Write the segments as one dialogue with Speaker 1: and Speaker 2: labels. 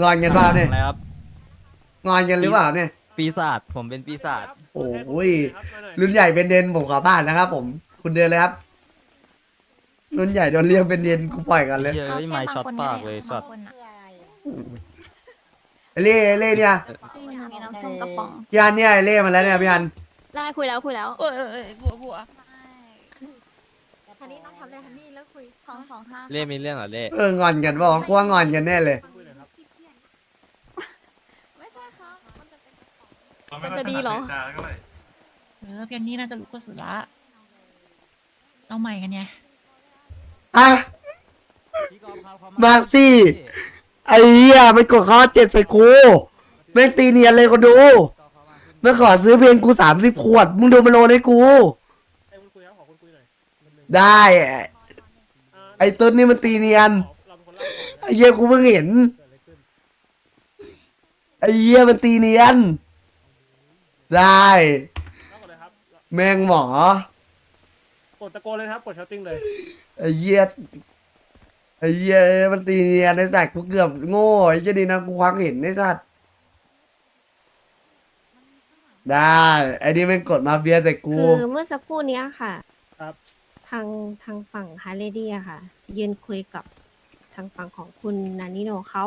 Speaker 1: งอนกันเปล่าเนี่ย
Speaker 2: อะไรครับ
Speaker 1: งอนกันหรือเปล่าเนี่ย
Speaker 2: ปีศาจผมเป็นปีศาจ
Speaker 1: โอ้ยรุ่นใหญ่เป็นเดนผมขอบ้านนะครับ ผม คุณเดินเลยครับ รุ่นใหญ่โดนเรียกเป็นเดนกูปล่อยกันเลย
Speaker 2: เฮ้ยไม่ช็อตปากเลยช็อต
Speaker 1: ไอ้เล่เล่เนี่ย
Speaker 3: มีน้ำส้มกระป๋อง
Speaker 1: พี่อันเนี่ยไอ้เล่มาแล้วเนี่ยพี่อัน
Speaker 4: ได้คุยแล้วคุยแล้ว
Speaker 3: เออเออเออบัวบัวฮันนี่ต้องทำเลยฮันนี่แล้วคุยสองสองห้า
Speaker 2: เล่มีเรื่องเหรอเล่
Speaker 1: เอองอนกันบอกว่างอนกันแน่เลย
Speaker 3: ไม่ใช่ครับมันจะเป็น
Speaker 4: มันจะดีเหรอ
Speaker 5: เออเพียงนี้น่าจะรู้ก็สุดละเอาใหม่กันไง
Speaker 1: อะ มาสิ ไอ้เหี้ยมันกดข้อเจ็ดใส่กูแม่งตีเนียนเลยคนดูมันขอซื้อเพลงกูสามสิบขวด มึงดูมันโลนให้กู
Speaker 6: ไอ้คุณคุยครับขอคุณคุยหน่อยคนหนึ่ง
Speaker 1: ได้ไอ้ต้นนี่มันตีเนียน
Speaker 6: เราเป็นคนเล่าก่อนนะ
Speaker 1: ไอ้เหี้ยกูเพิ่งเห็น
Speaker 6: เกิดอะไรขึ้น
Speaker 1: ไอ้เหี้ยมันตีเนียน ได้
Speaker 6: เล่าก่อนเลยครับ
Speaker 1: แม่งหมอ
Speaker 6: กดตะโกนเลยนะครับ กดชาร์ติ้งเลย
Speaker 1: ไอ้เหี้ยไอ้เหี้ยมันตีเนียนไอ้สัตว์กูเกือบโง่ไอ้เหี้ยดีนะกูควักเห็นไอ้สัตว์ได้ไอ้นี่แม่งกดมาเฟียใส่กู
Speaker 4: คือเมื่อสักครู่เนี้ยค่ะ
Speaker 6: ครับ
Speaker 4: ทางทางฝั่งฮาร์เลดี้อะค่ะ ยืนคุยกับทางฝั่งของคุณนานิโนเขา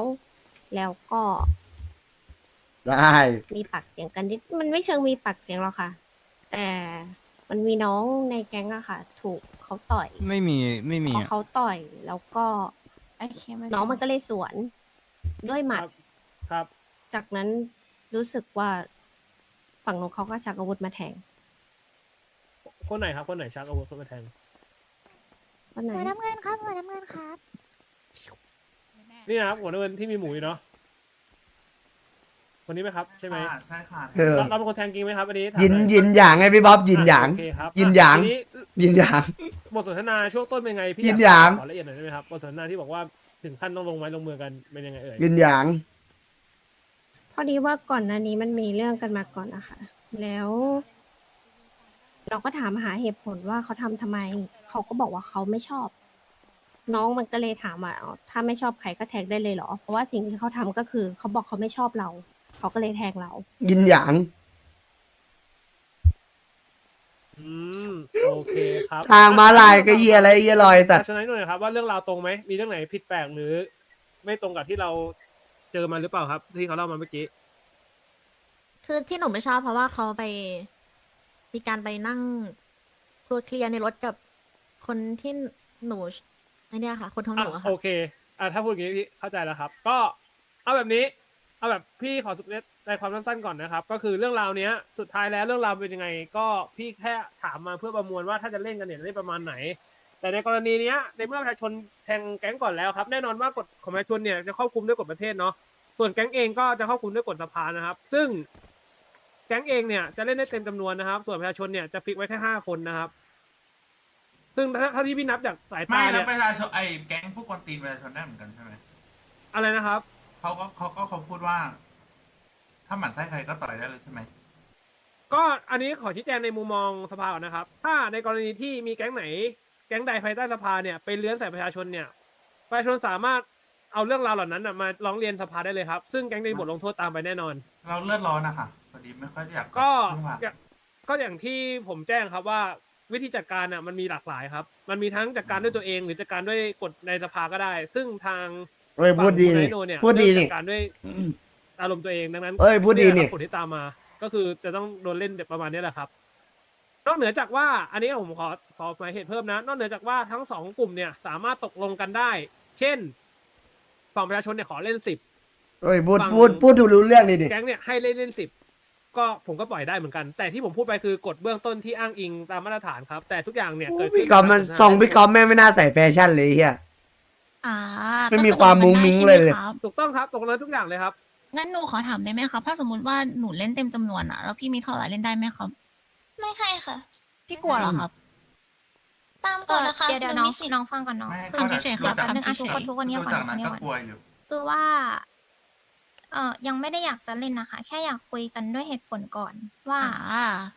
Speaker 4: แล้วก็
Speaker 1: ได้
Speaker 4: มีปากเสียงกันนิดมันไม่เชิงมีปากเสียงหรอกค่ะ แต่มันมีน้องในแก๊งอะค่ะ ถูกเขาต่อย
Speaker 2: ไม่มีไม่มี
Speaker 4: พอ
Speaker 2: อะ
Speaker 4: เขาต่อยแล้วก็
Speaker 3: โอเคไม่
Speaker 4: น้องมันก็เลยสวนด้วยหมัด
Speaker 6: ครับ
Speaker 4: จากนั้นรู้สึกว่าฝั่งนู้นเขาก็ชักอาวุธมาแทง
Speaker 6: คนไหนครับ คนไหนชักอาวุธคนมาแทง
Speaker 4: วันไหน
Speaker 3: หัวน้ำเงินครับหัวน้ำเงินครับ
Speaker 6: นี่นะครับหัวหน้าเงินที่มีหมูอยู่เนาะ คนนี้ไหมครับใช่ไหม
Speaker 7: ใช่ค่ะ
Speaker 1: เออ
Speaker 6: เราเราเป็นคนแทงจริงไหมครับอันนี้ถาม
Speaker 1: ยิน
Speaker 6: หอ
Speaker 1: ยินอย่างไงพี่บ๊อบยินอย่าง
Speaker 6: โอเคครับ
Speaker 1: ยินหยาง
Speaker 6: ทีนี้
Speaker 1: ยินอย่าง
Speaker 6: บทสนทนาช่วงต้นเป็นไงพี่
Speaker 1: ยินหยาง
Speaker 6: ขอละเอียดหน่อยได้ไหมครับบทสนทนาที่บอกว่าถึงขั้นต้องลงไม้ลงมือกันเป็นยังไงเอ่ย
Speaker 1: ยินอย่าง
Speaker 4: พอดีว่าก่อนหน้านี้มันมีเรื่องกันมาก่อนนะคะแล้ว เราก็ถามหาเหตุผลว่าเขาทำทำไม เขาก็บอกว่าเขาไม่ชอบ น้องมันก็เลยถามว่าอ๋อถ้าไม่ชอบใครก็แท็กได้เลยเหรอ เพราะว่าสิ่งที่เขาทำก็คือ เขาบอกเขาไม่ชอบเรา เขาก็เลยแทงเรา
Speaker 1: ยินอย่าง
Speaker 6: อืมโอเคครับ
Speaker 1: ทางมาลายก็เยียอะไรเยียลอยแต่
Speaker 6: ฉะนั้นหน่อยครับว่าเรื่องราวตรงไหมมีเรื่องไหนผิดแปลกหรือ ไม่ตรงกับที่เราเจอมาหรือเปล่าครับ ที่เขาเล่ามาเมื่อกี้
Speaker 8: คือที่หนูไม่ชอบเพราะว่าเขาไป มีการไปนั่งครัวเคลียร์ในรถกับคนที่หนูไอเนี่ยค่ะ คนท้องหนู
Speaker 6: อะ
Speaker 8: อะ
Speaker 6: โอ
Speaker 8: ค่ะ
Speaker 6: เคอะถ้าพูดอย่างนี้พี่เข้าใจแล้วครับ ก็เอาแบบนี้ เอาแบบพี่ขอสุดในความสั้นๆก่อนนะครับ ก็คือเรื่องราวเนี้ย สุดท้ายแล้วเรื่องราวเป็นยังไง ก็พี่แค่ถามมาเพื่อประมวลว่าถ้าจะเล่นกันเนี่ยจะเล่นประมาณไหน แต่ในกรณีเนี้ยในเมื่อประชาชนแทงแก๊งก่อนแล้วครับ แน่นอนว่ากฎของประชาชนเนี่ยจะครอบคลุมด้วยกฎประเทศเนาะส่วนแก๊งเองก็จะครอบคลุมด้วยกฎสภานะครับ ซึ่งแก๊งเองเนี่ยจะเล่นได้เต็มจำนวนนะครับ ส่วนประชาชนเนี่ยจะฟิกไว้แค่ห้าคนนะครับ ซึ่งถ้าถ้าที่พี่นับจากสาย
Speaker 7: ไม่
Speaker 6: ตา
Speaker 7: แล้
Speaker 6: เนี่
Speaker 7: วยประชาชนไอ้แก๊งผู้กวนตีนประชาชนได้เหมือนกันใช่ไหม
Speaker 6: อะไรนะครับ
Speaker 7: เขาก็เขาก็เขาพูดว่า ถ้าหมั่นไส้ใครก็ต่อยได้เลยใช่ไหม
Speaker 6: ก็อันนี้ขอชี้แจงในมุมมองสภาก่อนนะครับ ถ้าในกรณีที่มีแก๊งไหน แก๊งใดภายใต้สภาเนี่ยไปเลื้อนใส่ประชาชนเนี่ยประชาชนสามารถเอาเรื่องราวเหล่านั้นน่ะมาร้องเรียนสภาได้เลยครับ ซึ่งแก๊งจะมีบทลงโทษตามไปแน่นอน
Speaker 7: เราเลือดร้อนนะคะพอดีไม่ค่อยอยาก
Speaker 6: ก็
Speaker 7: เพิ่งว่า
Speaker 6: อย่างก็อย่างที่ผมแจ้งครับว่าวิธีจัดการน่ะมันมีหลากหลายครับ มันมีทั้งจัดการด้วยตัวเอง หรือจัดการด้วยกฎในสภาก็ได้ ซึ่งทาง
Speaker 1: เอ้ยพูดดี
Speaker 6: ฝั่ง
Speaker 1: นี่
Speaker 6: คุณไนโเนี่ย
Speaker 1: พูดดี
Speaker 6: เลือก
Speaker 1: นี่
Speaker 6: จัดการด้วยอารมณ์ตัวเองดังนั้น
Speaker 1: เอ้ยพูดดีนี่
Speaker 6: เยครับผลที่ตามมา ก็คือจะต้องโดนเล่นประมาณนี้แหละครับ นอกเหนือจากว่า อันนี้ผมขอขอหมายเหตุเพิ่มนะ นอกเหนือจากว่าทั้งสองกลุ่มเนี่ย สามารถตกลงกันได้ เช่นฝั่งประชาชนเนี่ยขอเล่นสิบ
Speaker 1: เอ้ยพูด
Speaker 6: ฟัง
Speaker 1: พูดพูดดูรู้เรื่องนี่ดิ
Speaker 6: แก๊งเนี่ยให้เล่นเล่นสิบก็ผมก็ปล่อยได้เหมือนกัน แต่ที่ผมพูดไปคือกฎเบื้องต้นที่อ้างอิงตามมาตรฐานครับ แต่ทุกอย่างเนี่ยเกิดขึ้
Speaker 1: พี่กอมมันซองพี่กอมแม่งไม่น่าใส่แฟชั่นเลยเฮีย
Speaker 5: อ่า
Speaker 1: ไม่มีความมุ้งมิ้งเลยเลย
Speaker 5: ใช่ไหมครับ
Speaker 6: ถูกต้องครับตกลงทุกอย่างเลยครับ
Speaker 5: งั้นหนูขอถามได้ไหมครับ ถ้าสมมติว่าหนูเล่นเต็มจำนวนอะแล้วพี่มีเท่าไหร่เล่นได้ไหมครับ
Speaker 3: ไม่ให้ค่ะ
Speaker 5: พี่กลัวเหรอครับ
Speaker 3: ตาม
Speaker 8: เอก
Speaker 3: ฎ
Speaker 8: อ
Speaker 3: นะคะ
Speaker 8: เดี๋ยวเดี๋ยว
Speaker 3: ห
Speaker 8: น้อง
Speaker 3: มีสิทธิ์
Speaker 8: น้องฟังก่อนน้อง
Speaker 7: ไม่
Speaker 8: คือ
Speaker 5: ทำเฉยๆครับ
Speaker 8: แป๊บนึงอะ
Speaker 5: ทำเฉ
Speaker 8: ทุก
Speaker 5: ยๆ
Speaker 8: คนทุกคนเนี้ย
Speaker 7: ดู
Speaker 8: ก่อน
Speaker 7: จาก
Speaker 8: ค
Speaker 7: นั้น
Speaker 8: นเนี้ย
Speaker 7: ก็
Speaker 8: ก่อน
Speaker 7: กลัวอยู่
Speaker 8: คือว่า เอ่อยังไม่ได้อยากจะเล่นนะคะ แค่อยากคุยกันด้วยเหตุผลก่อนว่า
Speaker 5: อ่า
Speaker 8: แบบ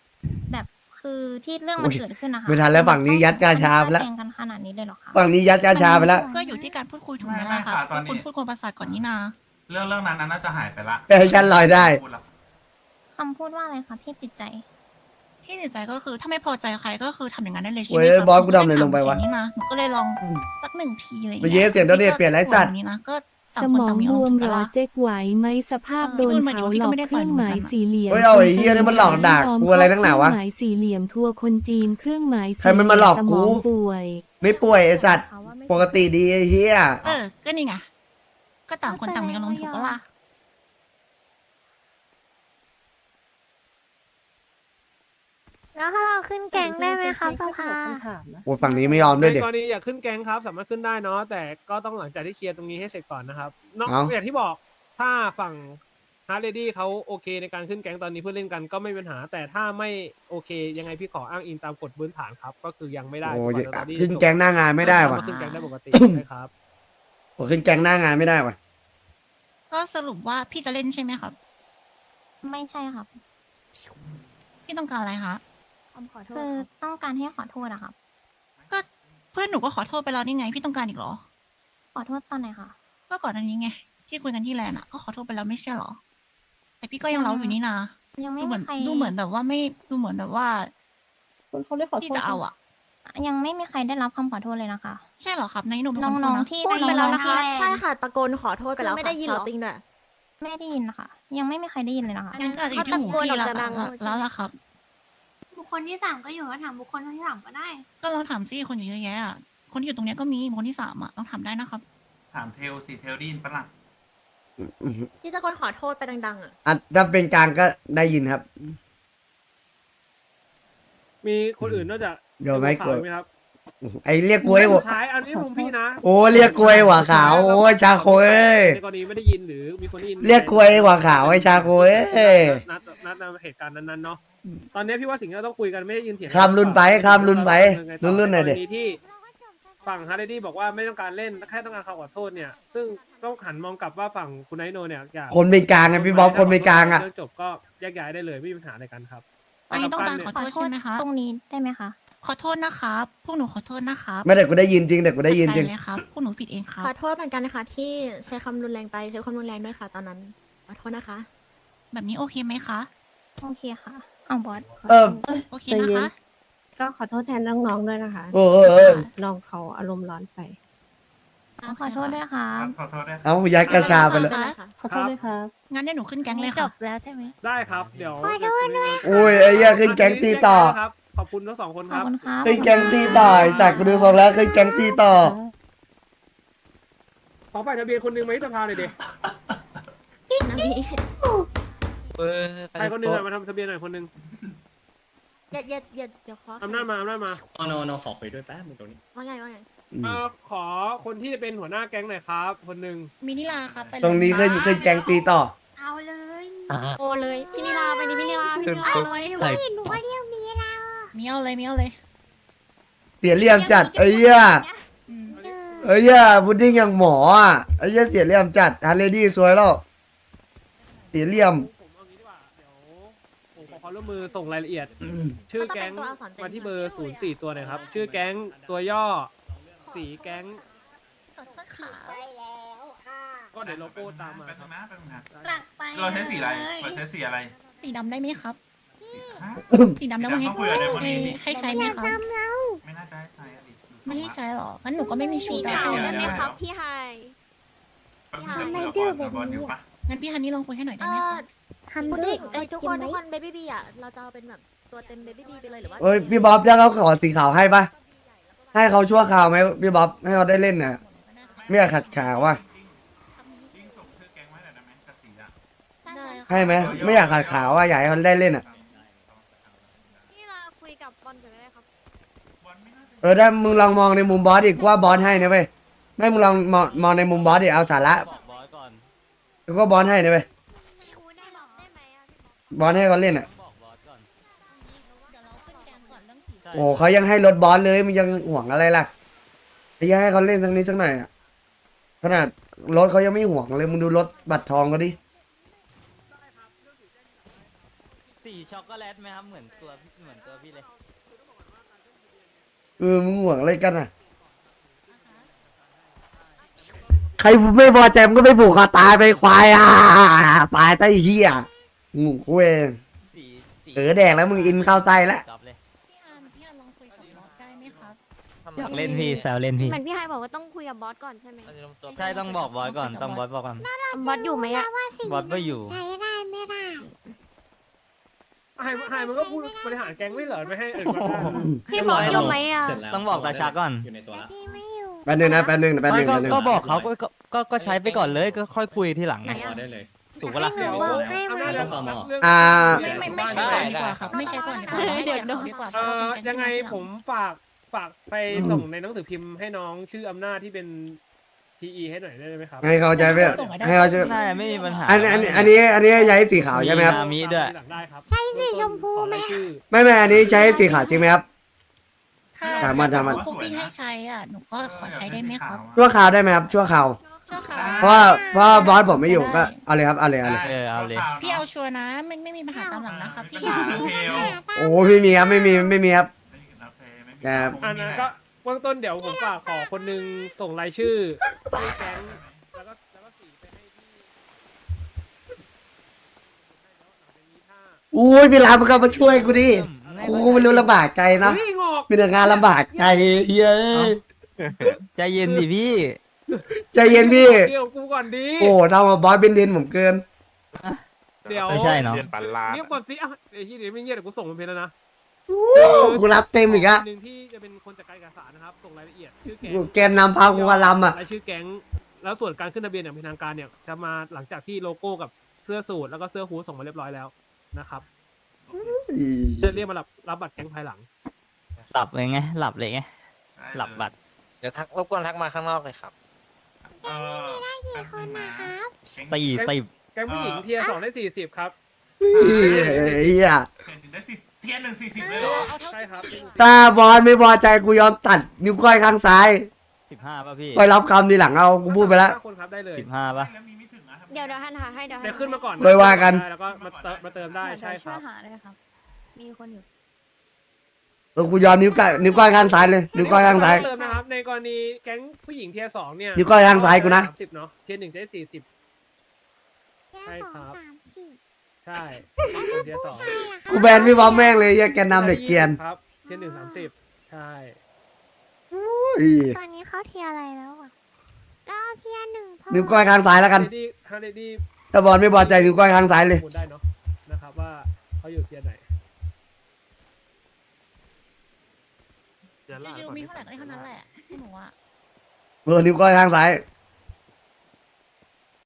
Speaker 8: คือที่เรื่องมันเกิดขึ้นนะคะ
Speaker 1: ไม่ทันแล้วฝั่งนี้ยัดกาชาไปแล้ว
Speaker 8: แทงกันขนาดนี้เลยเหรอคะ
Speaker 1: ฝั่งนี้ยัดกาชาไปแล้ว
Speaker 5: ก็อยู่ที่การพูดคุยถูกไหม
Speaker 7: ไม่
Speaker 5: ล่ะครับ
Speaker 7: ค่ะตอนนี้
Speaker 5: คุณพูดคนประสาทก่อนนี่นา
Speaker 7: เรื่องเรื่องนั้นน่าจะหายไปละ
Speaker 1: แต่ให้ฉันลอยได้
Speaker 7: พูดละ
Speaker 3: คำพูดว่าอะไรคะที่ติดใจ
Speaker 5: ที่ติดใจก็คือถ้าไม่พอใจใครก็คือทำอย่างนั้นได้เลยใช่ไห
Speaker 1: เว้
Speaker 5: ม
Speaker 1: ย
Speaker 5: ครับ
Speaker 1: บอสกูทำอะไรลงไปวะ
Speaker 5: นี่นะหนูก็เลยลองสักหนึ่งทีอะไรอย่าง
Speaker 1: ไปเย้เสียงโดนเดทเปลี่ยนไรสัตว์
Speaker 5: นี้นะก็
Speaker 9: ส
Speaker 5: ต่าง
Speaker 9: ม
Speaker 5: คน
Speaker 9: อง
Speaker 5: ต่างมี
Speaker 9: บ
Speaker 5: อาร
Speaker 9: ว
Speaker 5: ม
Speaker 9: ม
Speaker 5: ณ์
Speaker 9: เหร
Speaker 5: กัน
Speaker 9: อ
Speaker 5: ละ
Speaker 9: เจ๊กไหวไหมสภาพโดนเผาหลอกเครื่องหมายสี่เหลี่ยม
Speaker 1: เฮ้ยเอาไอ้เหี้ยนี่มันหลอกด่ากูอะไรนักหนาวะ
Speaker 9: เครื่องหมายสี่เหลี่ยมทัวร์คนจีนเครื่องหมายสี่
Speaker 1: ใครมันมาหลอก
Speaker 9: ส
Speaker 1: กู
Speaker 9: มองป่วย
Speaker 1: ไม่ป่วยไอสัตว์ ปกติดีไอ้เหี้ย
Speaker 5: เออ ก็นี่ไง ก็ต่างคนต่างมีอารมณ์ถูกปะล่ะ
Speaker 3: แล้วถ้าเราขึ้นแก๊งได้ไหมคะสภา
Speaker 1: โอ้ยฝั่งนี้ไม่ยอมด้วย
Speaker 6: ใน
Speaker 1: เด็ก
Speaker 6: กรณีอยากขึ้นแก๊งครับ สามารถขึ้นได้เนาะแต่ก็ต้องหลังจากที่เคลียร์ตรงนี้ให้เสร็จก่อนนะครับนอก
Speaker 1: เอ้า
Speaker 6: อย่างที่บอกถ้าฝั่งฮาร์ดเรดี้เขาโอเคในการขึ้นแก๊งตอนนี้เพื่อเล่นกันก็ไม่มีปัญหา แต่ถ้าไม่โอเคยังไงพี่ขออ้างอิงตามกฎพื้นฐานครับ ก็คือยังไม่ได้
Speaker 1: โอ้ย
Speaker 6: กว่าจะตอนนี้
Speaker 1: ขึ้นแก๊งหน้างานไม่ได้ว่ะ
Speaker 6: สาารถขึ้นแก๊งได้ปกติใช่ครับ
Speaker 1: โอ้ขึ้นแก๊งหน้างานไม่ได้ว่ะ
Speaker 5: ก็สรุปว่าพี่จะเล่นใช่ไหมครับ
Speaker 3: ไม่ใช่ครับ
Speaker 5: พี่ต้องการอะไรคะ
Speaker 3: คือต้องการให้ขอโทษอะครับ
Speaker 5: ก็เพื่อนหนูก็ขอโทษไปแล้วนี่ไง พี่ต้องการอีกเหรอ
Speaker 3: ขอโทษตอนไหนคะ
Speaker 5: ก็ก่อนอันนี้ไง ที่คุยกันที่แลนด์อะก็ขอโทษไปแล้วไม่ใช่เหรอ แต่พี่ก็ยังเล้าอยู่นี่นะ
Speaker 3: ยังไม่
Speaker 5: ดูเหมื
Speaker 3: มี
Speaker 5: อน
Speaker 3: ใคร
Speaker 5: ดูเหมือนแบบว่าไม่ดูเหมือนแบบว่าพี่จะเอาอะ
Speaker 3: ยังไม่มีใครได้รับคำขอโทษเลยนะคะ
Speaker 5: ใช่เหรอครับในหนุ่มเป็ค
Speaker 3: น้
Speaker 5: พูด
Speaker 3: อง
Speaker 5: นะ
Speaker 3: ๆที่
Speaker 8: พูดไป
Speaker 3: ใน
Speaker 8: แล้ว
Speaker 3: น้อง
Speaker 8: นะ
Speaker 3: ๆที่
Speaker 8: คะ
Speaker 3: แลนด์
Speaker 8: ใช่ค่ะ ตะโกนขอโทษไปแล้ว
Speaker 3: คือไม่
Speaker 8: ค่ะ
Speaker 3: ได้ยินเหรอ
Speaker 8: ชาวติ้งด้วย
Speaker 3: ไม่ได้ยินนะคะ ยังไม่มีใครได้ยินเลยนะคะ
Speaker 5: งั้นก็อาจจะอยู่ที่หูพี่แล้วแล้วล่ะครับ
Speaker 3: บุคคลที่สามก็อยู่ก็ถามบุคคลที่สามก็ได้
Speaker 5: ก็ลองถามสิคนอยู่เยอะแยะอะคนที่อยู่ตรงเนี้ยก็มีคนที่สามอะลองถามได้นะครับ
Speaker 7: ถามเทลสิเทลไดยินปะล่ะ
Speaker 8: ที่ตะโกนขอโทษไปดัง ๆ อะ
Speaker 1: อะถ้าเป็นกลางก็ได้ยินครับ
Speaker 6: มีคนอื่นนอกจาก
Speaker 1: เดี๋ยวไม่กลัว
Speaker 6: ขาวไหมครับ
Speaker 1: ไอเรียกกล้วยหัว
Speaker 6: สุดท้ายอันนี้ผมพี่นะ
Speaker 1: โอ้เรียกกล้วยหัวขาวโอ้ยชาโคเอ้ย
Speaker 6: ในกรณีไม่ได้ยินหรือมีคนได้ยิน
Speaker 1: เรียกกล้วยหัวขาวไอชาโคเอ้ย
Speaker 6: นัดนัดนัดเหตุการณ์นั้นๆเนาะ ตอนนี้พี่ว่าสิ่งที่เราต้องคุยกันไม่ได้ยินเถียง
Speaker 1: ข้ามรุ่นไปข้ามรุ่นไป
Speaker 6: เรา
Speaker 1: รุ่นๆหน่อยดิ
Speaker 6: ใกรณีที่ฝั่งฮาร์ดดี้บอกว่าไม่ต้องการเล่นแค่ต้องการคำขอโทษเนี่ย ซึ่งต้องหันมองกลับว่าฝั่งคุณไนโนเนี่ยอยาก
Speaker 1: คนเป็นกลางไงพี่บ๊อบคนเป็นกลางอะ
Speaker 6: เรื่องจบก็แยกย้ายได้เลยไม่มีปัญหาอะไรกันครับ
Speaker 5: อันนี้ต้องการขอ
Speaker 3: ขอ
Speaker 5: โทษ
Speaker 3: โทษ
Speaker 5: ใช่ไหมคะ
Speaker 3: ตรงนี้ได้ไหมคะ
Speaker 5: ขอโทษนะครับพวกหนูขอโทษนะครับ
Speaker 1: ไม่แต่กูได้ยินจริงแต่กูได้ยินจริง
Speaker 5: ใจเลยครับพวกหนูผิดเองครับ
Speaker 8: ขอโทษเหมือนกันนะคะ ที่ใช้คำรุนแรงไปใช้ความรุนแรงด้วยค่ะ ตอนนั้นขอโทษนะคะ
Speaker 5: แบบนี้โอเคไหมคะ
Speaker 3: โอเคค่ะ เอาบอส
Speaker 1: เออ
Speaker 5: โอเคนะคะ
Speaker 4: ก็ขอโทษแทนน้องๆด้วยนะคะ
Speaker 1: เออเออเออ
Speaker 4: น้องเขาอารมณ์ร้อนไป
Speaker 3: ขอโทษด้วยค่ะ
Speaker 7: ขอโทษด้วย
Speaker 1: เอายัดกระชาไปเลย
Speaker 6: ขอโทษด้วยครับ
Speaker 5: งั้นเดี๋ยวหนูขึ้นแก๊งเลย
Speaker 3: จ
Speaker 5: ค่ะ
Speaker 3: บแล้วใช่ไหม
Speaker 6: ได้ครับ เดี๋ยว
Speaker 3: ขอโทษด้วย
Speaker 1: อุ้ยไอ้เหี้ยขึ้นแก๊งตีต่อ
Speaker 6: ครับ ขอบคุณทั้งสองคน
Speaker 3: ข
Speaker 6: ค
Speaker 3: อบ
Speaker 6: รับ
Speaker 3: คุณครับ
Speaker 1: ขึ้นแก๊งตีต่อจากกูดูทรงแล้วขึ้นแก๊งตีต่อ
Speaker 6: ขอฝ่ายทะเบียนคนหนึงมาที่สภาหน่อยดิ
Speaker 8: นะพี่
Speaker 2: เออ
Speaker 6: ใครคนหนึงอะมาทำทะเบียนหน่อยคนหนึง
Speaker 8: อย่าอย่าอย่าเดี๋ยวขอ
Speaker 6: อำนาจมาอำนาจมา
Speaker 10: โนโนขอคุยด้วยแป๊บนึงตรงนี้
Speaker 8: ว่าไงว่าไง
Speaker 6: เอ่อขอคนที่จะเป็นหัวหน้าแก๊งหน่อยครับ คนหนึ่ง
Speaker 5: มินิลาครับไปเลย
Speaker 1: ตรงนี้ขึ้นขึ้นแก๊งตีต่อ
Speaker 3: เอาเลย
Speaker 8: โอเลยพี่นิลาไปดิพี่นิลาพี่นิลาเลย
Speaker 3: เฮ้ยหนูว่าเรียกมีเรา
Speaker 5: มีเอาเลยมีเอาเลย
Speaker 1: เสียเหลี่ยมจัดไอ้เหี้ย
Speaker 5: อืม
Speaker 1: ไอ้เหี้ยพุดดิ้งอย่างหมออะไอ้เหี้ยเสียเหลี่ยมจัดฮันเลดี้สวยแล้วเสียเหลี่ยม
Speaker 6: ความร่วมมือส่งรายละเอียด
Speaker 1: อืม
Speaker 6: ชื่อแก๊งมาที่เบอร์ 04 ตัวหน่อยครับ ชื่อแก๊งตัวย่อ สีแก๊ง
Speaker 5: ขอโทษค่ะ
Speaker 6: ก็เดี๋ยวโลโก้ตามมา
Speaker 7: แป๊บ
Speaker 6: ค
Speaker 7: นึ
Speaker 6: รับ
Speaker 7: งนะแป๊บนึงนะ
Speaker 3: กลับไป
Speaker 7: เราใช้สีอะไรเราใช้สีอะไร
Speaker 5: สีดำได้ไหมครับ
Speaker 7: ฮะ
Speaker 5: สีดำได้ไหม
Speaker 7: สีดำต้องคุยกับเด็กคนนี้ดิ
Speaker 5: ให้ใช้ไหมครับ
Speaker 7: ไม่น่าจะให้ใช้อะดิ
Speaker 5: ไม่ให้ใช้หรองั้นหนูก็ไม่มีชุด
Speaker 7: สี
Speaker 5: ให้
Speaker 7: ขาว
Speaker 5: เลย
Speaker 7: ได้ไหม
Speaker 5: นะ
Speaker 7: ครับ
Speaker 8: พี่ไฮ
Speaker 7: แป๊บนึงเดี๋ยวคุยกับบอลกับบอลอยู่ปะ
Speaker 5: งั้นพี่ฮันนี่ลองคุยให้หน่อย
Speaker 8: เอ
Speaker 5: ได้ไหม
Speaker 8: อ
Speaker 5: คะ
Speaker 8: พุดดิ้งเอ้ยทุกคนทุกคนเบบี้บีอะเราจะเอาเป็นแบบตัวเต็มเบบี้บีไปเลยหรือว่า
Speaker 1: เอ้ยพี่บ๊อบแล้วเขาขอสีขาวให้ปะให้เขาชั่วคราวไหมพี่บ๊อบให้เขาได้เล่นน่ะไม่อยากขัดขาวว่ะ
Speaker 7: ยิ่งส่งชื่อแก๊งไว้หน่อยได้ไหมกับสีอะ
Speaker 8: ได้ค่ะ
Speaker 1: ให้ไหมไม่อยากขัดขาวว่ะอยากให้เขาได้เล่นอะ
Speaker 8: พี่ลาคุยกับบอลกันได้ครับ
Speaker 7: บอลไม่น่าจะ
Speaker 1: เออถ้ามึงลองมองในมุมบอสอีกว่าบอสให้นะเว้ยไม่มึงลองมองมองในมุมบอสดิเอาสาระ แล้วก็บอสให้นะเว้ย
Speaker 8: ได้บอกได้ไหมอะ
Speaker 1: บอสให้เขาเล่นอะ
Speaker 2: ต้องบอกบอสก่อน
Speaker 5: เดี๋ยวเราขึ้นแก๊งก่อนเรื่องสี
Speaker 2: ใช่
Speaker 1: โอ้เขายังให้รถบอสเลยมันยังห่วงอะไรล่ะไอ้ยังให้เขาเล่นสักนิดสักหน่อยอะขนาดรถเขายังไม่ห่วงเลยมึงดูรถบัตรทองก็ดิ
Speaker 2: สีช็อกโกแลตไหมครับเหมือนตัวเหมือนตัวพี่เลย
Speaker 1: เออมึงห่วงอะไรกันอะ ใครไม่พอใจมันก็ไปผูกคอตายไปควายอะตายใต้เหี้ยงูคุย
Speaker 2: สีสี
Speaker 1: เออแดงแล้วมึงอินเข้าไส้แล้ว
Speaker 2: จอบเลย
Speaker 5: พี่อันพี่อันลองคุยกับบอสได้ไหมครับ
Speaker 2: อยากเล่นพี่แซวเล่นพี่
Speaker 4: เหมือนพี่ไฮบอกว่าต้องคุยกับบอสก่อนใช่ไหม
Speaker 2: ใช่ต้องบอกบอสก่อนต้องบอสบอกก่อน
Speaker 4: บอสอยู่ไหมอะ
Speaker 2: บอสไม่อยู่
Speaker 3: ใช้ได้ไม่ได้
Speaker 6: ไฮไฮมันก็พูดบริหารแก๊งไม่เหรอไม่ให้เอ่ยมาได้
Speaker 4: พี่บอสอยู่ไหมอะ
Speaker 10: เสร็จแล้ว
Speaker 2: ต้องบอกตาชักก่อน
Speaker 10: อยู่ในตัวแล้ว
Speaker 3: พี่ไม่อยู่
Speaker 1: แป๊บนึงนะแป๊บนึงนะแป๊บนึ
Speaker 2: ไม่
Speaker 1: ง
Speaker 2: ก็
Speaker 1: แป๊บนึง
Speaker 2: ก็บอกเขาก็ก็ก็ก็ใช้ไปก่อนเลยก็ค่อยคุยทีหลังไง
Speaker 10: พอได้เลย
Speaker 2: ถูกปะล่ะ
Speaker 6: เดี๋ยว
Speaker 3: บอกให้ไว้
Speaker 6: อำนาจเดี๋ยว
Speaker 10: ต้องต่อ
Speaker 6: เรื่อง
Speaker 1: อ่า
Speaker 5: ไม่ไม่ไม่ใช่ก่อนดีกว่าครับ ไม่ใช่ก่อนดีกว่าให้เกียรติเขาดีกว่า
Speaker 6: เอ่อยังไงผมฝากฝากไปส่งในหนังสือพิมพ์ให้น้องชื่ออำนาจที่เป็นทีอีให้หน่อยได้ไหมครับ
Speaker 1: ให้เขาใจไปให้เขาช่วย
Speaker 2: น่าจะไม่มีปัญหา
Speaker 1: อันอันอันนี้อันนี้ใช้สีขาวใช่ไหมครับ
Speaker 2: นามิด้วย
Speaker 6: หลังได้ครับ
Speaker 3: ใช่สีชมพูไหม
Speaker 6: ขอรายชื่อ
Speaker 1: ไม่ไม่อันนี้ใช้สีขาวจริงไหมครับ
Speaker 5: ถ้า
Speaker 1: ถามมาถามมา
Speaker 5: คุกกิ้งให้ใช้อะหนูก็ขอใช้ได้ไหมครับ
Speaker 1: ชั่วคราวได้ไหมครับชั่วคราว
Speaker 5: ชั่วคราว
Speaker 1: เพราะว่าเพราะว่าบอสผมไม่อยู่ก็เอาเลยครับเอาเลยเอาเลย
Speaker 2: เออเอาเลย
Speaker 5: พี่เอาชัวร์นะไม่ไม่มีปัญหาตามหลังนะครับพี่
Speaker 7: ปัญหาแล้วเพล
Speaker 1: โอ้ไม่มีครับไม่มีไม่มีครับ
Speaker 7: ไม่มีแล้วเพลไม่มี
Speaker 1: ครับ
Speaker 6: อันนั้นก็เบื้องต้นเดี๋ยวผมฝากขอคนหนึงส่งรายชื่อแก๊งแล้วก็แล้วก็สีไปให้ที่ถ้า
Speaker 1: อุ้ยพี่รามมันก็มาช่วยกูดิ กูไม่รู้ลำบากใจนะ
Speaker 6: เฮ้ยงอก
Speaker 1: มีแต่งานลำบากใจเยอะ
Speaker 2: ใจเย็นดิพี่
Speaker 1: ใจเย็นพี่
Speaker 6: เดี๋ยวกูก่อนดี
Speaker 1: โอ้ทำมาบอสเบนเดนผมเกิน
Speaker 6: เดี๋ยว
Speaker 2: ไม่ใช่เนาะ
Speaker 11: เรียนปันลาด
Speaker 6: เงียบก่อนสิอะเดี๋ยวที่เดี๋ยวไม่เงียบเดี๋ยวกูส่งมันเพลแล้วนะ
Speaker 1: กูรับเต็มอีกอะ
Speaker 6: หนึ่งที่จะเป็นคนจัดการเอกสารนะครับส่งรายละเอียดชื่อแก๊ง
Speaker 1: กูแกนนำพากูมาลำอะ
Speaker 6: รายชื่อแก๊งแล้วส่วนการขึ้นทะเบียนอย่างเป็นทางการเนี่ยจะมาหลังจากที่โลโก้กับเสื้อสูทแล้วก็เสื้อฮู้ดส่งมาเรียบร้อยแล้วนะครับ จะเรียกมารับรับบัตรแก๊งภายหลัง
Speaker 2: หลับเลยไง หลับเลยไง หลับบัตร
Speaker 11: เดี๋ยวทักรบกวนทักมาข้างนอกเลยครับ
Speaker 7: เออ
Speaker 3: กี่คนนะครับ
Speaker 2: สี่สิบ
Speaker 6: แก๊งผู้หญิงเทียร์สองได้สี่สิบครับ
Speaker 1: เฮีย
Speaker 7: เทียนได้สี่เทียนหนึ่งสี่สิบเลยเหรอ
Speaker 6: ใช่ครับ
Speaker 1: ถ้าบอสไม่พอใจกูยอมตัดนิ้วก้อยข้างซ้าย
Speaker 2: สิบห้าป่ะพี่
Speaker 1: ไปรับคำทีหลังเอา กูพูดไปแล้ว
Speaker 6: ห้าคนครับได้เลย
Speaker 2: สิบห้าป่ะ
Speaker 7: แล้วมี
Speaker 4: เดี๋ยวเดี๋ยวหันหาให้เดี๋ยวหั
Speaker 6: เดี๋ยวขึ้นมาก่อน
Speaker 1: โดยว่ากัน
Speaker 6: ได้แล้วก็มาเติมมาเติมได้ใช่ค
Speaker 3: ช่ว
Speaker 6: รั
Speaker 3: ย
Speaker 6: บ
Speaker 3: หาเลยครับ มีคนอยู่
Speaker 1: เออกูยอมนิ้วก้อยนิ้วก้อยข้างซ้ายเลยนิ้วก้อยข้างซ้าย
Speaker 6: เติมนะครับในกรณีแก๊งผู้หญิงเทียร์สองเนี่ย
Speaker 1: นิ้วก้อยข้างซ้ายกูนะ
Speaker 6: สามสิบเนาะเทียร์หนึ่งจะได้สี่สิบ
Speaker 3: แค่
Speaker 6: ใช่
Speaker 3: สอง
Speaker 6: ครับ
Speaker 3: สามสี่
Speaker 6: ใช่เทียร์สอง
Speaker 3: ใช่ละค่ะ
Speaker 1: กูแบนพี่บอมแม่งเลยแยกแกนนำเด็กเกรียน
Speaker 6: ครับเทียร์หนึ่งสามสิบใช่
Speaker 1: อุ้ย
Speaker 3: ตอนนี้เขาเทียร์อะไรแล้วอะ เราเทียร์หนึ่งพอ
Speaker 1: นิ้วก้อยข้างซ้ายแล้วกัน
Speaker 6: เรดี้ถ้าเรดี้
Speaker 1: ถ้าบอสไม่พอใจนิ้วก้อยข้างซ้ายเลย
Speaker 6: พูดได้เนาะนะครับว่าเขาอยู่เทียร์ไหน
Speaker 5: ชิวๆมีเท่าไหร่ก็ได้เท่านั้นแหละพวกหนูอะ
Speaker 1: เออนิ้วก้อยข้างซ้าย